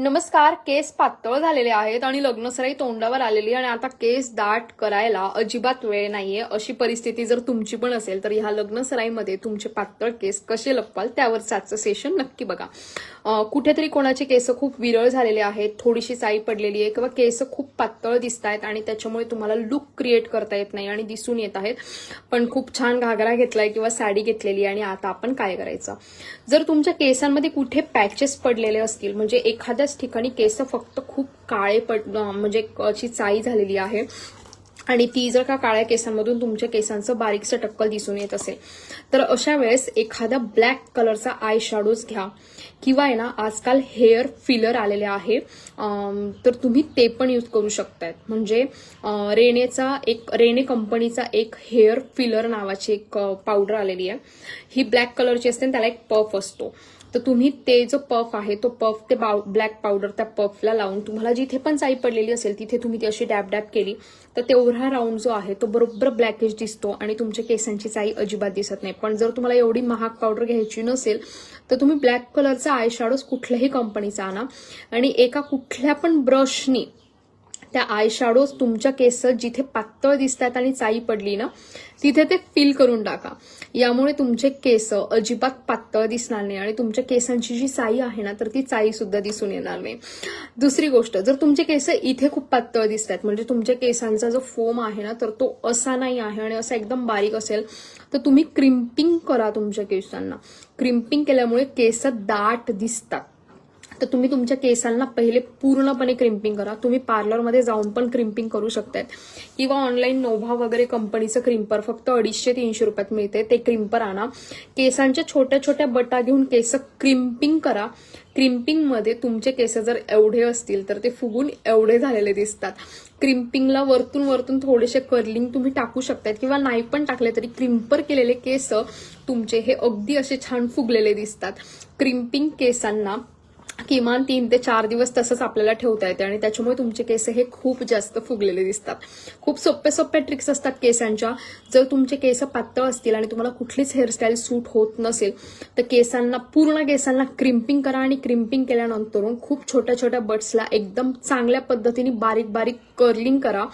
नमस्कार केस पातळ झालेले आहेत आणि लग्नसराई तोंडावर आलेली आणि आता केस दाट करायला अजिबात वेळ नाहीये. अशी परिस्थिती जर तुमची पण असेल तर ह्या लग्नसराईमध्ये तुमचे पातळ केस कसे लपवाल त्यावर आजचं सेशन नक्की बघा. कुठेतरी कोणाचे केस खूप विरळ झालेले आहेत थोडीशी साई पडलेली आहे किंवा केस खूप पातळ दिसत आहेत आणि त्याच्यामुळे तुम्हाला लुक क्रिएट करता येत नाही आणि दिसून येत आहेत. पण खूप छान घागरा घेतलाय किंवा साडी घेतलेली आहे आणि आता आपण काय करायचं? जर तुमच्या केसांमध्ये कुठे पॅचेस पडलेले असतील म्हणजे एखाद्याच ठिकाणी केस फक्त खूप काळे पड म्हणजे अशी चाई झालेली आहे आणि ती जर का काळ्या केसांमधून तुमच्या केसांचं बारीकसं टक्कल दिसून येत असेल तर अशा वेळेस एखादा ब्लॅक कलरचा आय शॅडोज घ्या. किंवा आहे ना आजकाल हेअर फिलर आलेले आहे. तर तुम्ही ते पण यूज करू शकताय म्हणजे रेणेचा रेनेचा एक रेने कंपनीचा एक हेअर फिलर नावाची एक पावडर आलेली आहे. ही ब्लॅक कलरची असते आणि त्याला एक पफ असतो. तर तुम्ही ते जो पफ आहे तो पफ ते ब्लॅक पावडर त्या पफला लावून तुम्हाला जिथे पण चाई पडलेली असेल तिथे तुम्ही ती अशी डॅब डॅब केली. तर तेवढा राऊंड जो आहे तो बरोबर ब्लॅकेज दिसतो आणि तुमच्या केसांची चाई अजिबात दिसत नाही. पण जर तुम्हाला एवढी महाग पावडर घ्यायची नसेल तर तुम्ही ब्लॅक कलरचा आय कुठल्याही कंपनीचा आणा. आणि एका कुठल्या पण ब्रशनी त्या आयशॅडोज तुमच्या केस जिथे पातळ दिसतात आणि चाई पडली ना तिथे ते फिल करून टाका. यामुळे तुमचे केस अजिबात पातळ दिसणार नाही आणि तुमच्या केसांची जी चाई आहे ना तर ती चाई सुद्धा दिसून येणार नाही. दुसरी गोष्ट जर तुमचे केस इथे खूप पातळ दिसतात म्हणजे तुमच्या केसांचा जो फोम आहे ना तर तो असा नाही आहे आणि असा एकदम बारीक असेल तर तुम्ही क्रिम्पिंग करा तुमच्या केसांना. क्रिम्पिंग केल्यामुळे केस दाट दिसतात. तर तुम्ही तुमच्या केसांना पहिले पूर्णपणे क्रिम्पिंग करा. तुम्ही पार्लरमध्ये जाऊन पण क्रिम्पिंग करू शकतात किंवा ऑनलाईन नोव्हा वगैरे कंपनीचं क्रिम्पर फक्त अडीचशे तीनशे रुपयात मिळते. ते क्रिम्पर आणा. केसांच्या छोट्या छोट्या बटा घेऊन केस क्रिम्पिंग करा. क्रिम्पिंगमध्ये तुमचे केस जर एवढे असतील तर ते फुगून एवढे झालेले दिसतात. क्रिम्पिंगला वरतून वरतून थोडेसे कर्लिंग तुम्ही टाकू शकतात किंवा नाही पण टाकले तरी क्रिम्पर केलेले केस तुमचे हे अगदी असे छान फुगलेले दिसतात. क्रिम्पिंग केसांना किमान तीन ते चार दिवस तसंच आपल्याला ठेवता येते आणि त्याच्यामुळे तुमचे केस हे खूप जास्त फुगलेले दिसतात. खूप सोप्या सोप्या ट्रिक्स असतात केसांच्या. जर तुमचे केस पातळ असतील आणि तुम्हाला कुठलीच हेअरस्टाईल सूट होत नसेल तर केसांना पूर्ण केसांना क्रिम्पिंग करा आणि क्रिम्पिंग केल्यानंतर खूप छोट्या छोट्या बट्सला एकदम चांगल्या पद्धतीने बारीक बारीक कर्लिंग करा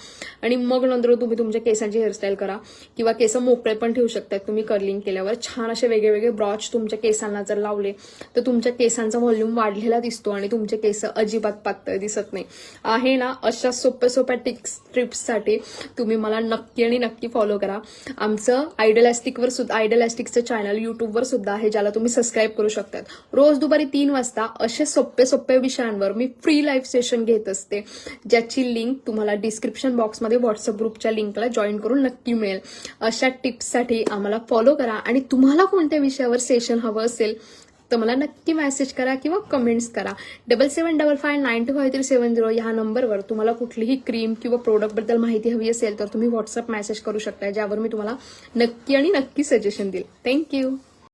आणि मग नंतर तुम्ही तुमच्या केसांची हेअरस्टाईल करा. किंवा केस मोकळे पण ठेवू शकतात तुम्ही कर्लिंग केल्यावर. छान असे वेगळे वेगळे ब्रॉच तुमच्या केसांना जर लावले तर तुमच्या केसांचा व्हॉल्यूम वाढलेला दिसतो आणि तुमचे केस अजिबात पातळ दिसत नाही. आहे ना अशा सोप्या सोप्या टिप्स ट्रिप्ससाठी तुम्ही मला नक्की आणि नक्की फॉलो करा. आमचं आयडलॅस्टिकवर सुद्धा आयडलॅस्टिकचं चॅनल युट्यूबवर सुद्धा आहे ज्याला तुम्ही सबस्क्राईब करू शकतात. रोज दुपारी तीन वाजता असे सोप्या सोप्या विषयांवर मी फ्री लाईव्ह सेशन घेत असते ज्याची लिंक तुम्हाला डिस्क्रिप्शन बॉक्समध्ये व्हॉट्सअप ग्रुपच्या लिंकला जॉईन करून नक्की मिळेल. अशा टिप्ससाठी आम्हाला फॉलो करा आणि तुम्हाला कोणत्या विषयावर सेशन हवं असेल तर मला नक्की मेसेज करा किंवा कमेंट्स करा. Double seven double five nine two five three seven zero ह्या नंबरवर तुम्हाला कुठलीही क्रीम किंवा प्रोडक्टबद्दल माहिती हवी असेल तर तुम्ही व्हॉट्सअप मेसेज करू शकता ज्यावर मी तुम्हाला नक्की आणि नक्की सजेशन देईल. थँक्यू